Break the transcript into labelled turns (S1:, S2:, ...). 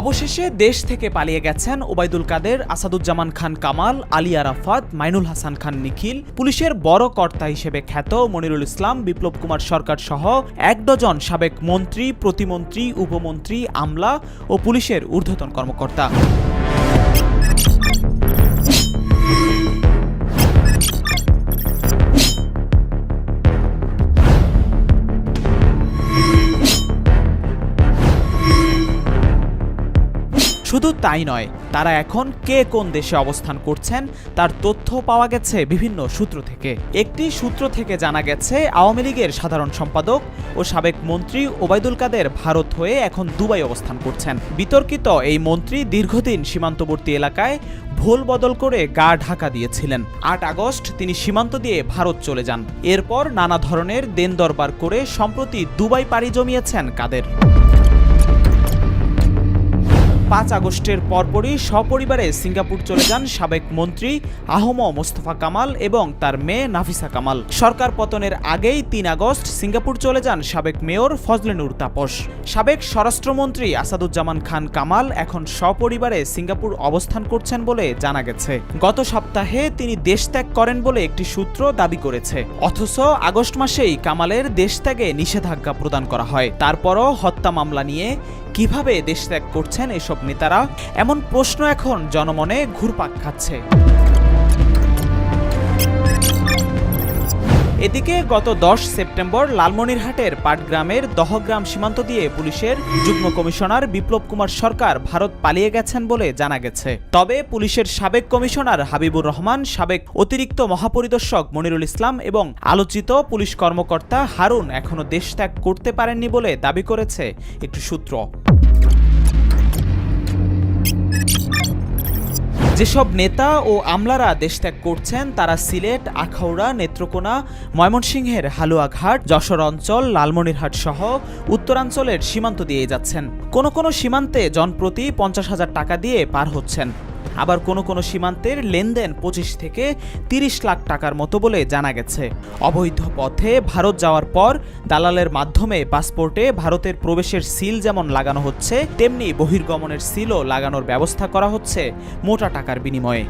S1: অবশেষে দেশ থেকে পালিয়ে গেছেন ওবায়দুল কাদের, আসাদুজ্জামান খান কামাল, আলী আরাফাত, মাইনুল হাসান খান নিখিল। পুলিশের বড় কর্তা হিসেবে খ্যাত মনিরুল ইসলাম, বিপ্লব কুমার সরকার সহ এক ডজন সাবেক মন্ত্রী, প্রতিমন্ত্রী, উপমন্ত্রী, আমলা ও পুলিশের ঊর্ধ্বতন কর্মকর্তা। শুধু তাই নয়, তারা এখন কে কোন দেশে অবস্থান করছেন তার তথ্য পাওয়া গেছে বিভিন্ন সূত্র থেকে। একটি সূত্র থেকে জানা গেছে, আওয়ামী লীগের সাধারণ সম্পাদক ও সাবেক মন্ত্রী ওবায়দুল কাদের ভারত হয়ে এখন দুবাই অবস্থান করছেন। বিতর্কিত এই মন্ত্রী দীর্ঘদিন সীমান্তবর্তী এলাকায় ভুল বদল করে গা ঢাকা দিয়েছিলেন। আট আগস্ট তিনি সীমান্ত দিয়ে ভারত চলে যান। এরপর নানা ধরনের দেন দরবার করে সম্প্রতি দুবাই পাড়ি জমিয়েছেন কাদের। পাঁচ আগস্টের পরপরই সপরিবারে সিঙ্গাপুর চলে যান সাবেক মন্ত্রী আহম মোস্তফা কামাল এবং তার মেয়ে নাফিসা কামাল। সরকার পতনের আগেই তিন আগস্ট সিঙ্গাপুর চলে যান সাবেক মেয়র ফজলেনুর তাপস। সাবেক স্বরাষ্ট্রমন্ত্রী আসাদুজ্জামান খান কামাল এখন সপরিবারে সিঙ্গাপুর অবস্থান করছেন বলে জানা গেছে। গত সপ্তাহে তিনি দেশ ত্যাগ করেন বলে একটি সূত্র দাবি করেছে। অথচ আগস্ট মাসেই কামালের দেশত্যাগে নিষেধাজ্ঞা প্রদান করা হয়। তারপরও হত্যা মামলা নিয়ে কীভাবে দেশত্যাগ করছেন এসব নেতারা, এমন প্রশ্ন এখন জনমনে ঘুরপাক খাচ্ছে। এদিকে গত দশ সেপ্টেম্বর লালমনিরহাটের পাটগ্রামের দহগ্রাম সীমান্ত দিয়ে পুলিশের যুগ্ম কমিশনার বিপ্লব কুমার সরকার ভারত পালিয়ে গেছেন বলে জানা গেছে। তবে পুলিশের সাবেক কমিশনার হাবিবুর রহমান, সাবেক অতিরিক্ত মহাপরিদর্শক মনিরুল ইসলাম এবং আলোচিত পুলিশ কর্মকর্তা হারুন এখনও দেশ ত্যাগ করতে পারেননি বলে দাবি করেছে একটি সূত্র। যেসব নেতা ও আমলারা দেশত্যাগ করছেন, তারা সিলেট, আখাউড়া, নেত্রকোনা, ময়মনসিংহের হালুয়াঘাট, যশোর অঞ্চল, লালমনিরহাট সহ উত্তরাঞ্চলের সীমান্ত দিয়ে যাচ্ছেন। কোনো কোনো সীমান্তে জনপ্রতি পঞ্চাশ হাজার টাকা দিয়ে পার হচ্ছেন। আবার কোনো কোনো সীমান্তের লেনদেন পঁচিশ থেকে তিরিশ লাখ টাকার মতো বলে জানা গেছে। অবৈধ পথে ভারত যাওয়ার পর দালালের মাধ্যমে পাসপোর্টে ভারতের প্রবেশের সিল যেমন লাগানো হচ্ছে, তেমনি বহির্গমনের সিলও লাগানোর ব্যবস্থা করা হচ্ছে মোটা টাকার বিনিময়ে।